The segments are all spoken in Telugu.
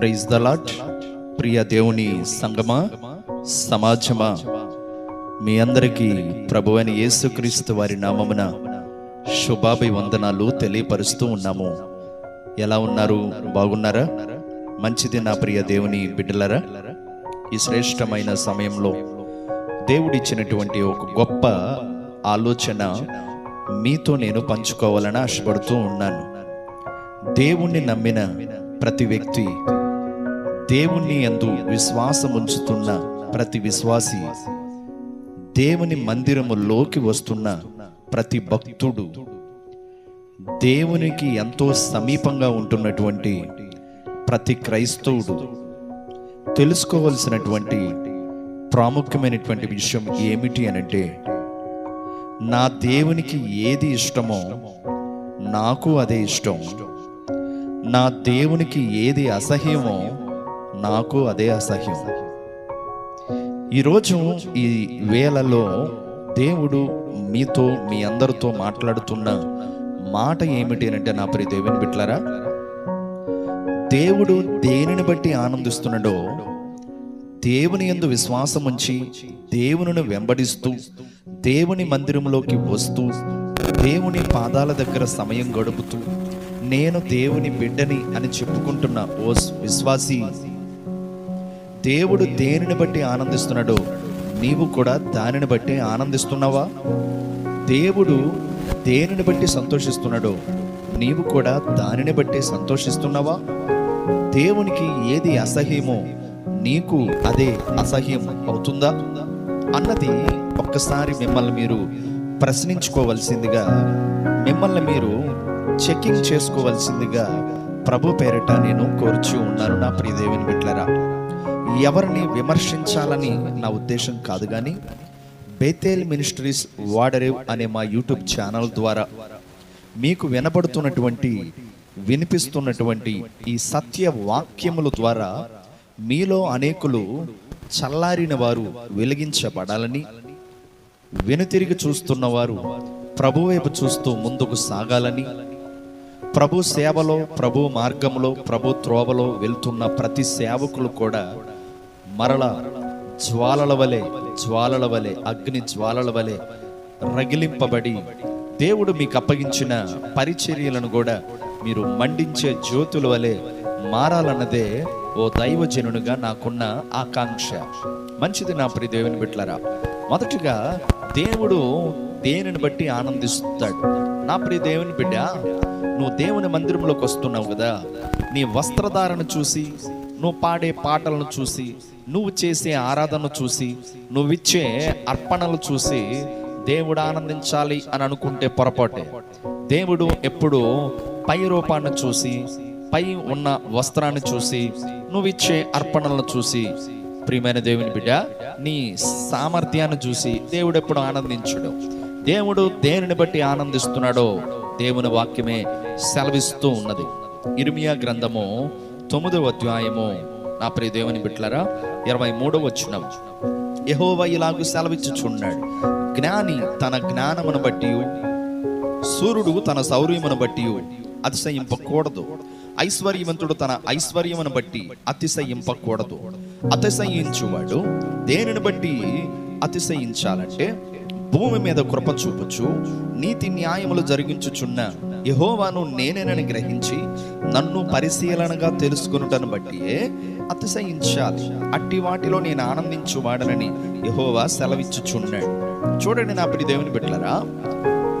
ప్రైజ్ ద లాట్ ప్రియ దేవుని సంగమా సమాజమా మీ అందరికీ ప్రభు అయిన యేసుక్రీస్తు వారి నామమున శుభాభివందనాలు తెలియపరుస్తూ ఉన్నాము. ఎలా ఉన్నారు? బాగున్నారా? మంచిది నా ప్రియ దేవుని బిడ్డలరా? ఈ శ్రేష్టమైన సమయంలో దేవుడిచ్చినటువంటి ఒక గొప్ప ఆలోచన మీతో నేను పంచుకోవాలని ఆశపడుతూ ఉన్నాను. దేవుణ్ణి నమ్మిన ప్రతి వ్యక్తి దేవుణ్ణి ఎందు విశ్వాసం ఉంచుతున్న ప్రతి విశ్వాసి దేవుని మందిరములోకి వస్తున్న ప్రతి భక్తుడు దేవునికి ఎంతో సమీపంగా ఉంటున్నటువంటి ప్రతి క్రైస్తవుడు తెలుసుకోవలసినటువంటి ప్రాముఖ్యమైనటువంటి విషయం ఏమిటి అనంటే నా దేవునికి ఏది ఇష్టమో నాకు అదే ఇష్టం. నా దేవునికి ఏది అసహ్యమో నాకు అదే అసహ్యం. ఈరోజు ఈ వేళలో దేవుడు మీతో మీ అందరితో మాట్లాడుతున్న మాట ఏమిటి అంటే నా ప్రియ దేవుని బిట్లారా దేవుడు దేనిని బట్టి ఆనందిస్తున్నాడో దేవుని యందు విశ్వాసం ఉంచి దేవునిని వెంబడిస్తూ దేవుని మందిరంలోకి వస్తూ దేవుని పాదాల దగ్గర సమయం గడుపుతూ నేను దేవుని బిడ్డని అని చెప్పుకుంటున్న ఓ విశ్వాసి దేవుడు దేనిని బట్టి ఆనందిస్తున్నాడు? నీవు కూడా దానిని బట్టి ఆనందిస్తున్నావా? దేవుడు దేనిని బట్టి సంతోషిస్తున్నాడో? నీవు కూడా దానిని బట్టి సంతోషిస్తున్నావా? దేవునికి ఏది అసహ్యమో నీకు అదే అసహ్యం అవుతుందా? అన్నది ఒక్కసారి మిమ్మల్ని మీరు ప్రశ్నించుకోవలసిందిగా మిమ్మల్ని మీరు చెకింగ్ చేసుకోవలసిందిగా ప్రభు పేరిట నేను కోరుచు ఉన్నాను నా ప్రియదేవిని బిట్లరా ఎవరిని విమర్శించాలని నా ఉద్దేశం కాదు కానీ బేతేల్ మినిస్ట్రీస్ వాడరేవ్ అనే మా యూట్యూబ్ ఛానల్ ద్వారా మీకు వినబడుతున్నటువంటి వినిపిస్తున్నటువంటి ఈ సత్య వాక్యముల ద్వారా మీలో అనేకులు చల్లారిన వారు వెలిగించబడాలని వెనుతిరిగి చూస్తున్న వారు ప్రభు వైపు చూస్తూ ముందుకు సాగాలని ప్రభు సేవలో ప్రభు మార్గంలో ప్రభు త్రోవలో వెళ్తున్న ప్రతి సేవకులు కూడా మరల జ్వాలల వలె జ్వాలల వలె అగ్ని జ్వాలల వలె రగిలింపబడి దేవుడు మీకు అప్పగించిన పరిచర్యలను కూడా మీరు మండించే జ్యోతుల వలె మారాలన్నదే ఓ దైవజనునిగా నాకున్న ఆకాంక్ష. మంచిది నా ప్రియ దేవుని బిడ్డలరా మొదటిగా దేవుడు దేనిని బట్టి ఆనందిస్తాడు? నా ప్రియ దేవుని బిడ్డ నువ్వు దేవుని మందిరంలోకి వస్తున్నావు కదా నీ వస్త్రధారణ చూసి నువ్వు పాడే పాటలను చూసి నువ్వు చేసే ఆరాధనను చూసి నువ్విచ్చే అర్పణలు చూసి దేవుడు ఆనందించాలి అని అనుకుంటే పొరపాటే. దేవుడు ఎప్పుడు పై రూపాన్ని చూసి పై ఉన్న వస్త్రాన్ని చూసి నువ్విచ్చే అర్పణలను చూసి ప్రియమైన దేవుని బిడ్డ నీ సామర్థ్యాన్ని చూసి దేవుడు ఎప్పుడు ఆనందించడు. దేవుడు దేనిని బట్టి ఆనందిస్తున్నాడో దేవుని వాక్యమే సెలవిస్తూ ఉన్నది. ఇర్మియా గ్రంథము తొమ్మిదవ అధ్యాయము. నా ప్రియ దేవుని బిట్లరా ఇరవై మూడవ వచ్చిన యహోవ ఇలాగూ సెలవిచ్చుచున్నాడు. జ్ఞాని తన జ్ఞానమును బట్టి సూర్యుడు తన శౌర్యమును బట్టి అతిశయింపకూడదు. ఐశ్వర్యవంతుడు తన ఐశ్వర్యమును బట్టి అతిశయింపకూడదు. అతిశయించువాడు దేనిని బట్టి అతిశయించాలంటే భూమి మీద కృప చూపుచు నీతి న్యాయములు జరిగించుచున్న యహోవాను నేనేనని గ్రహించి నన్ను పరిశీలనగా తెలుసుకున్నటను బట్టి అతిశయించాలి. అట్టి వాటిలో నేను ఆనందించువాడనని యహోవా సెలవిచ్చుచున్నాడు. చూడండి నా ప్రియ దేవుని బిడ్డలరా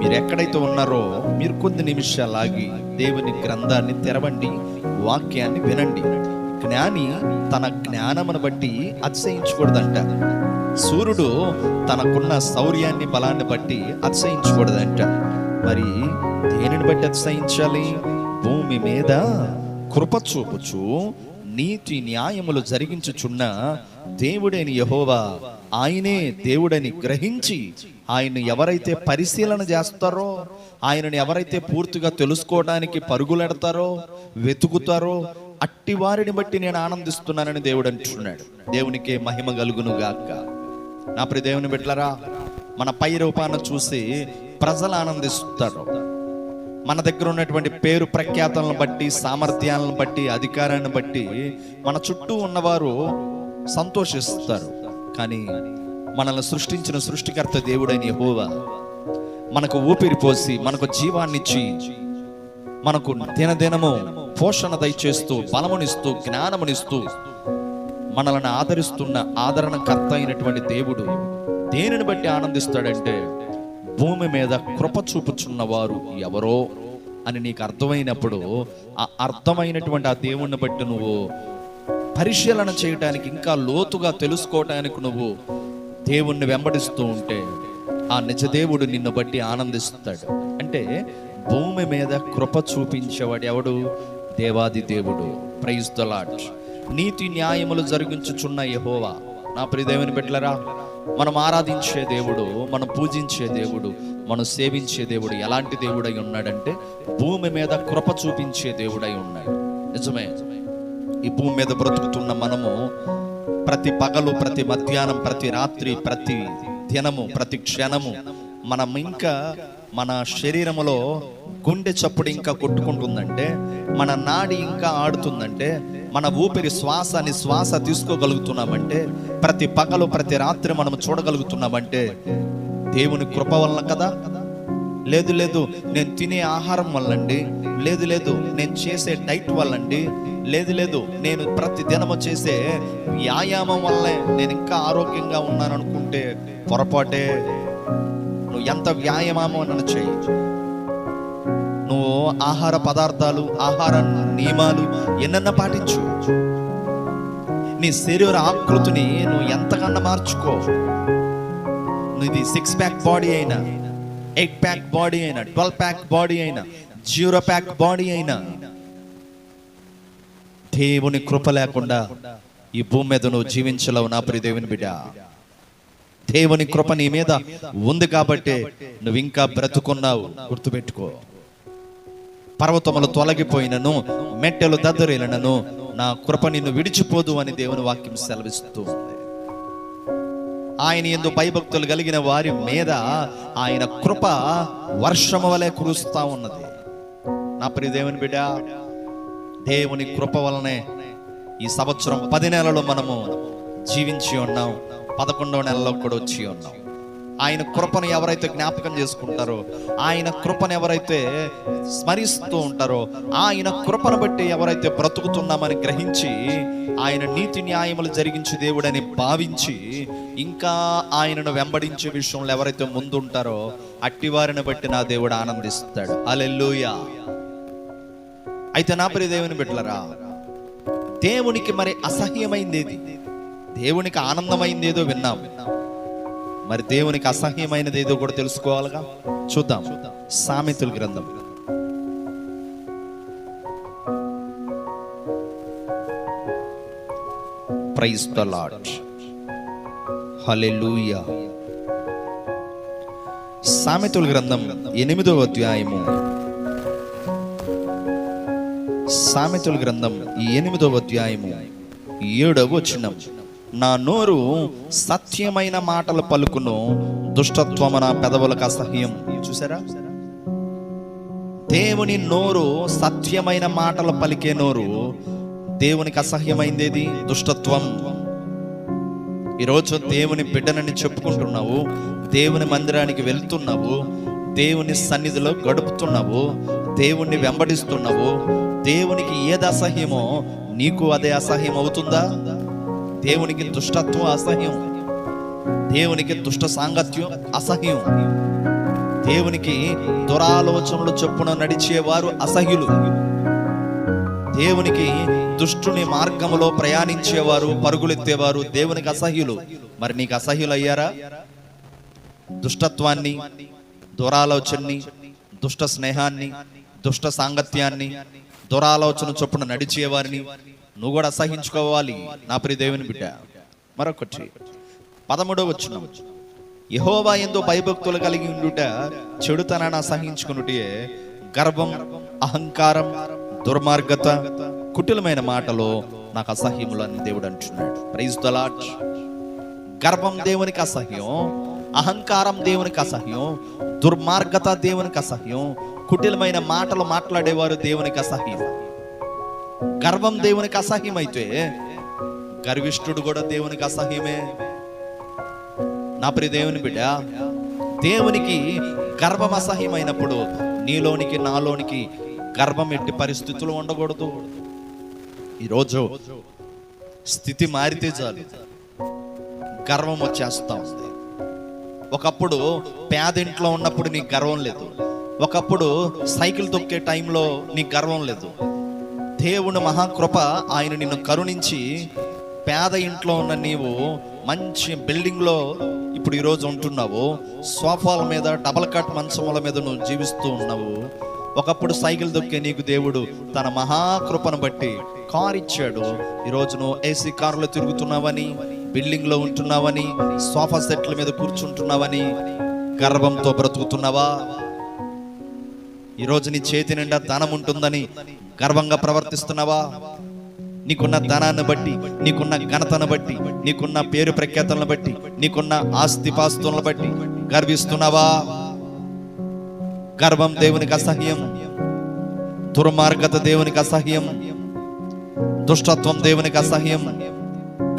మీరు ఎక్కడైతే ఉన్నారో మీరు కొద్ది నిమిషాలాగి దేవుని గ్రంథాన్ని తెరవండి వాక్యాన్ని వినండి. జ్ఞాని తన జ్ఞానమును బట్టి అతిశయించకూడదంట. సూర్యుడు తనకున్న శౌర్యాన్ని బలాన్ని బట్టి అతిశయించకూడదంట. మరి దేనిని బట్టి అతిశయించాలి? భూమి మీద కృప చూపుచు నీతి న్యాయములు జరిగించుచున్న దేవుడైన యహోవా ఆయనే దేవుడని గ్రహించి ఆయన ఎవరైతే పరిశీలన చేస్తారో ఆయనను ఎవరైతే పూర్తిగా తెలుసుకోవడానికి పరుగులెడతారో వెతుకుతారో అట్టి వారిని బట్టి నేను ఆనందిస్తున్నానని దేవుడు అంటున్నాడు. దేవునికే మహిమ కలుగును గాక నా ప్రి దేవుని బిడ్డలరా మన పై రూపాన్ని చూసి ప్రజలు ఆనందిస్తారు. మన దగ్గర ఉన్నటువంటి పేరు ప్రఖ్యాతలను బట్టి సామర్థ్యాలను బట్టి అధికారాన్ని బట్టి మన చుట్టూ ఉన్నవారు సంతోషిస్తారు. కానీ మనల్ని సృష్టించిన సృష్టికర్త దేవుడైన యెహోవా మనకు ఊపిరి పోసి మనకు జీవాన్నిచ్చి మనకు దినదినము పోషణ దయచేస్తూ బలమునిస్తూ జ్ఞానమునిస్తూ మనల్ని ఆదరిస్తున్న ఆదరణకర్త అయినటువంటి దేవుడు దేనిని బట్టి ఆనందిస్తాడంటే భూమి మీద కృప చూపుచున్నవారు ఎవరో అని నీకు అర్థమైనప్పుడు ఆ అర్థమైనటువంటి ఆ దేవుణ్ణి బట్టి నువ్వు పరిశీలన చేయటానికి ఇంకా లోతుగా తెలుసుకోవటానికి నువ్వు దేవుణ్ణి వెంబడిస్తూ ఉంటే ఆ నిజదేవుడు నిన్ను బట్టి ఆనందిస్తాడు. అంటే భూమి మీద కృప చూపించేవాడు ఎవడు? దేవాది దేవుడు. ప్రైజ్ ద లాట్ నీతి న్యాయములు జరిగించుచున్న యహోవా. నా ప్రియదేవుని బిడ్డలరా మనం ఆరాధించే దేవుడు మనం పూజించే దేవుడు మనం సేవించే దేవుడు ఎలాంటి దేవుడై ఉన్నాడంటే భూమి మీద కృప చూపించే దేవుడై ఉన్నాడు. నిజమే. ఈ భూమి మీద బ్రతుకుతున్న మనము ప్రతి పగలు ప్రతి మధ్యాహ్నం ప్రతి రాత్రి ప్రతి దినము ప్రతి క్షణము మనం ఇంకా మన శరీరములో గుండె చప్పుడు ఇంకా కొట్టుకుంటుందంటే మన నాడి ఇంకా ఆడుతుందంటే మన ఊపిరి శ్వాస అని శ్వాస తీసుకోగలుగుతున్నామంటే ప్రతి పగలు ప్రతి రాత్రి మనం చూడగలుగుతున్నామంటే దేవుని కృప వలన కదా? లేదు లేదు నేను తినే ఆహారం వల్లండి. లేదు లేదు నేను చేసే డైట్ వల్లండి. లేదు లేదు నేను ప్రతి దినము చేసే వ్యాయామం వల్లే నేను ఇంకా ఆరోగ్యంగా ఉన్నాను అనుకుంటే పొరపాటే. నువ్వు ఎంత వ్యాయామం నన్ను చేయి నువ్వు ఆహార పదార్థాలు ఆహారాన్ని నియమాలు ఎన్నన్నా పాటించు. నీ శరీర ఆకృతిని నువ్వు ఎంతకన్నా మార్చుకో. ఇది సిక్స్ ప్యాక్ బాడీ అయినా ఎయిట్ ప్యాక్ బాడీ అయినా ట్వెల్వ్ ప్యాక్ బాడీ అయినా జీరో ప్యాక్ బాడీ అయినా దేవుని కృప లేకుండా ఈ భూమి మీద నువ్వు జీవించలేవు నా ప్రియ దేవుని బిడ్డ. దేవుని కృప నీ మీద ఉంది కాబట్టి నువ్వు ఇంకా బ్రతుకున్నావు. గుర్తుపెట్టుకో. పర్వతములు తొలగిపోయినను మెట్టెలు దద్దరినను నా కృప నిన్ను విడిచిపోదు అని దేవుని వాక్యం సెలవిస్తూ ఉంది ఆయన ఎందు భయభక్తులు కలిగిన వారి మీద ఆయన కృప వర్షము వలె కురుస్తా ఉన్నది. నా ప్రియ దేవుని బిడ్డ దేవుని కృప వలనే ఈ సంవత్సరం పది నెలలు మనము జీవించి ఉన్నాం. పదకొండవ నెలలో కూడా వచ్చి ఉన్నాం. ఆయన కృపను ఎవరైతే జ్ఞాపకం చేసుకుంటారో ఆయన కృపను ఎవరైతే స్మరిస్తూ ఉంటారో ఆయన కృపను బట్టి ఎవరైతే బ్రతుకుతున్నామని గ్రహించి ఆయన నీతి న్యాయములు జరిగించి దేవుడని భావించి ఇంకా ఆయనను వెంబడించే విషయంలో ఎవరైతే ముందుంటారో అట్టివారిని బట్టి నా దేవుడు ఆనందిస్తాడు. అలెల్లుయా అయితే నా ప్రియ దేవుని బిడ్డలరా దేవునికి మరి అసహ్యమైంది ఏది? దేవునికి ఆనందమైంది ఏదో విన్నాం. మరి దేవునికి అసహ్యమైనది ఏదో కూడా తెలుసుకోవాలిగా? చూద్దాం. సామెతల గ్రంథం. ప్రైజ్ ద లార్డ్ హలెలూయా సామెతుల గ్రంథం ఎనిమిదవ అధ్యాయము. సామెతుల గ్రంథం ఎనిమిదవ అధ్యాయము. ఏడవ వచనం. నా నోరు సత్యమైన మాటలు పలుకును దుష్టత్వము నా పెదవులకు అసహ్యం. చూసారా? దేవుని నోరు సత్యమైన మాటలు పలికే నోరు దేవునికి అసహ్యమైందేది? దుష్టత్వం. ఈరోజు దేవుని బిడ్డనని చెప్పుకుంటున్నావు దేవుని మందిరానికి వెళ్తున్నావు దేవుని సన్నిధిలో గడుపుతున్నావు దేవుణ్ణి వెంబడిస్తున్నావు దేవునికి ఏది అసహ్యమో నీకు అదే అసహ్యం అవుతుందా? దేవునికి దుష్టత్వం అసహ్యం. దేవునికి దుష్ట సాంగత్యం అసహ్యం. దేవునికి దురాలోచనలు చొప్పున నడిచేవారు అసహ్యులు. దేవునికి దుష్టుని మార్గంలో ప్రయాణించేవారు పరుగులెత్తేవారు దేవునికి అసహ్యులు. మరి నీకు అసహ్యులు అయ్యారా? దుష్టత్వాన్ని దురాలోచనని దుష్ట స్నేహాన్ని దుష్ట సాంగత్యాన్ని దురాలోచన చొప్పున నడిచేవారిని నువ్వు కూడా అసహించుకోవాలి నా ప్రియ దేవుని బిడ్డ. మరొకటి పదమూడవ వచ్చిన యహోవా ఎందు భయభక్తులు కలిగి ఉండుట చెడుతనాన్ని అసహించుకునుటే గర్వం అహంకారం దుర్మార్గత కుటిలమైన మాటలో నాకు అసహ్యములు అని దేవుడు అంటున్నాడు. ప్రైజ్ ద గర్వం దేవునికి అసహ్యం అహంకారం దేవునికి అసహ్యం దుర్మార్గత దేవునికి అసహ్యం కుటిలమైన మాటలు మాట్లాడేవారు దేవునికి అసహ్యం. గర్వం దేవునికి అసహ్యం అయితే గర్విష్ఠుడు కూడా దేవునికి అసహ్యమే. నా ప్రియ దేవుని బిడ్డ దేవునికి గర్వం అసహ్యమైనప్పుడు నీలోనికి నాలోనికి గర్వం ఎట్టి పరిస్థితులు ఉండకూడదు. ఈరోజు స్థితి మారితే చాలు. గర్వం వచ్చేస్తా. ఉంది ఒకప్పుడు పేదింట్లో ఉన్నప్పుడు నీకు గర్వం లేదు. ఒకప్పుడు సైకిల్ తొక్కే టైంలో నీకు గర్వం లేదు. దేవుని మహాకృప ఆయన నిన్ను కరుణించి పేద ఇంట్లో ఉన్న నీవు మంచి బిల్డింగ్లో ఇప్పుడు ఈరోజు ఉంటున్నావు. సోఫాల మీద డబల్ కట్ మంచముల మీద నువ్వు జీవిస్తూ ఉన్నావు. ఒకప్పుడు సైకిల్ దొక్కే నీకు దేవుడు తన మహాకృపను బట్టి కార్ ఇచ్చాడు. ఈరోజు నువ్వు ఏసీ కారులో తిరుగుతున్నావని బిల్డింగ్లో ఉంటున్నావని సోఫా సెట్ల మీద కూర్చుంటున్నావని గర్వంతో బ్రతుకుతున్నావా? ఈరోజు నీ చేతి నిండా ధనం ఉంటుందని గర్వంగా ప్రవర్తిస్తున్నావా? నీకున్న ధనాన్ని బట్టి నీకున్న ఘనతను బట్టి నీకున్న పేరు ప్రఖ్యాతలను బట్టి నీకున్న ఆస్తిపాస్తులను బట్టి గర్విస్తున్నావా? గర్వం దేవునికి అసహ్యం. దుర్మార్గత దేవునికి అసహ్యం. దుష్టత్వం దేవునికి అసహ్యం.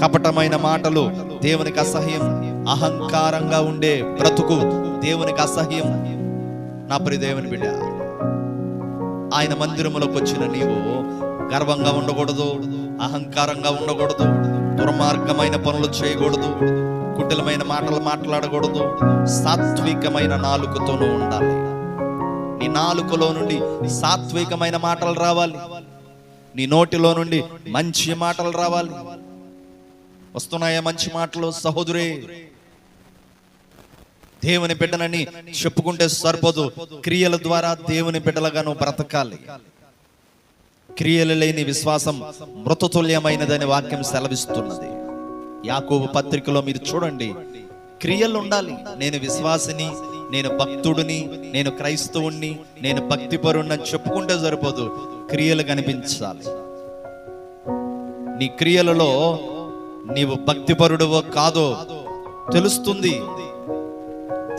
కపటమైన మాటలు దేవునికి అసహ్యం. అహంకారంగా ఉండే బ్రతుకు దేవునికి అసహ్యం. నా ప్రియ దేవుని బిడ్డ ఆయన మందిరములకు వచ్చిన నీవు గర్వంగా ఉండకూడదు అహంకారంగా ఉండకూడదు దుర్మార్గమైన పనులు చేయకూడదు కుటిలమైన మాటలు మాట్లాడకూడదు సాత్వికమైన నాలుకతోనూ ఉండాలి. నీ నాలుకలో నుండి సాత్వికమైన మాటలు రావాలి. నీ నోటిలో నుండి మంచి మాటలు రావాలి. వస్తున్నాయా మంచి మాటలు? సహోదరే దేవుని బిడ్డనని చెప్పుకుంటే సరిపోదు. క్రియల ద్వారా దేవుని బిడ్డలుగా నువ్వు బ్రతకాలి. క్రియలు లేని విశ్వాసం మృతతుల్యమైనదని వాక్యం సెలవిస్తున్నది. యాకోబు పత్రికలో మీరు చూడండి. క్రియలు ఉండాలి. నేను విశ్వాసిని నేను భక్తుడిని నేను క్రైస్తవుణ్ణి నేను భక్తిపరుణ్ణి అని చెప్పుకుంటే సరిపోదు. క్రియలు కనిపించాలి. నీ క్రియలలో నీవు భక్తిపరుడువో కాదో తెలుస్తుంది.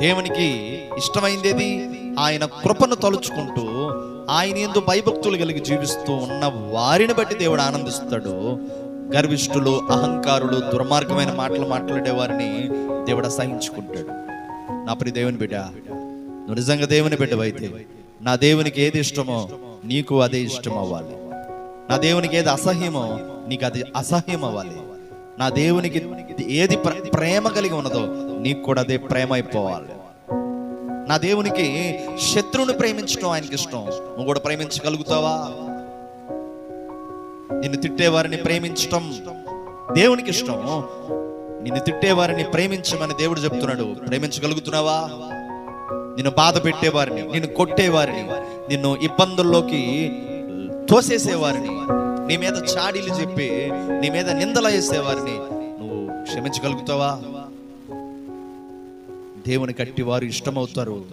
దేవునికి ఇష్టమైందేది? ఆయన కృపను తలుచుకుంటూ ఆయన ఎందు భయభక్తులు కలిగి జీవిస్తూ ఉన్న వారిని బట్టి దేవుడు ఆనందిస్తాడు. గర్విష్ఠులు అహంకారులు దుర్మార్గమైన మాటలు మాట్లాడే వారిని దేవుడు అసహించుకుంటాడు. నా ప్రియ దేవుని బిడ్డ నువ్వు నిజంగా దేవుని బిడ్డవైతే నా దేవునికి ఏది ఇష్టమో నీకు అదే ఇష్టం అవ్వాలి. నా దేవునికి ఏది అసహ్యమో నీకు అది అసహ్యం అవ్వాలి. నా దేవునికి ఏది ప్రేమ కలిగి ఉన్నదో నీకు కూడా అదే ప్రేమ అయిపోవాలి. నా దేవునికి శత్రువుని ప్రేమించడం ఆయనకి ఇష్టం. నువ్వు కూడా ప్రేమించగలుగుతావా? నిన్ను తిట్టేవారిని ప్రేమించటం దేవునికి ఇష్టం. నిన్ను తిట్టేవారిని ప్రేమించమని దేవుడు చెప్తున్నాడు. ప్రేమించగలుగుతున్నావా? నిన్ను బాధ పెట్టేవారిని నిన్ను కొట్టేవారిని నిన్ను ఇబ్బందుల్లోకి తోసేసేవారిని. నీ మీద చాడీలు చెప్పి నీ మీద నిందల వేసేవారిని నువ్వు క్షమించగలుగుతావా? దేవుని కట్టి వారు ఇష్టమవుతారు.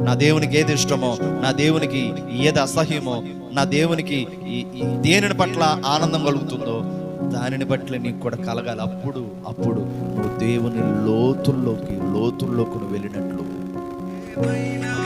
నా దేవునికి ఏది ఇష్టమో నా దేవునికి ఏది అసహ్యమో నా దేవునికి ఈ- దేనిని పట్ల ఆనందం కలుగుతుందో దానిని బట్టి నీకు కూడా కలగాలి. అప్పుడు అప్పుడు నువ్వు దేవుని లోతుల్లోకి లోతుల్లోకి నువ్వు వెళ్ళినట్లు. ఏమైనా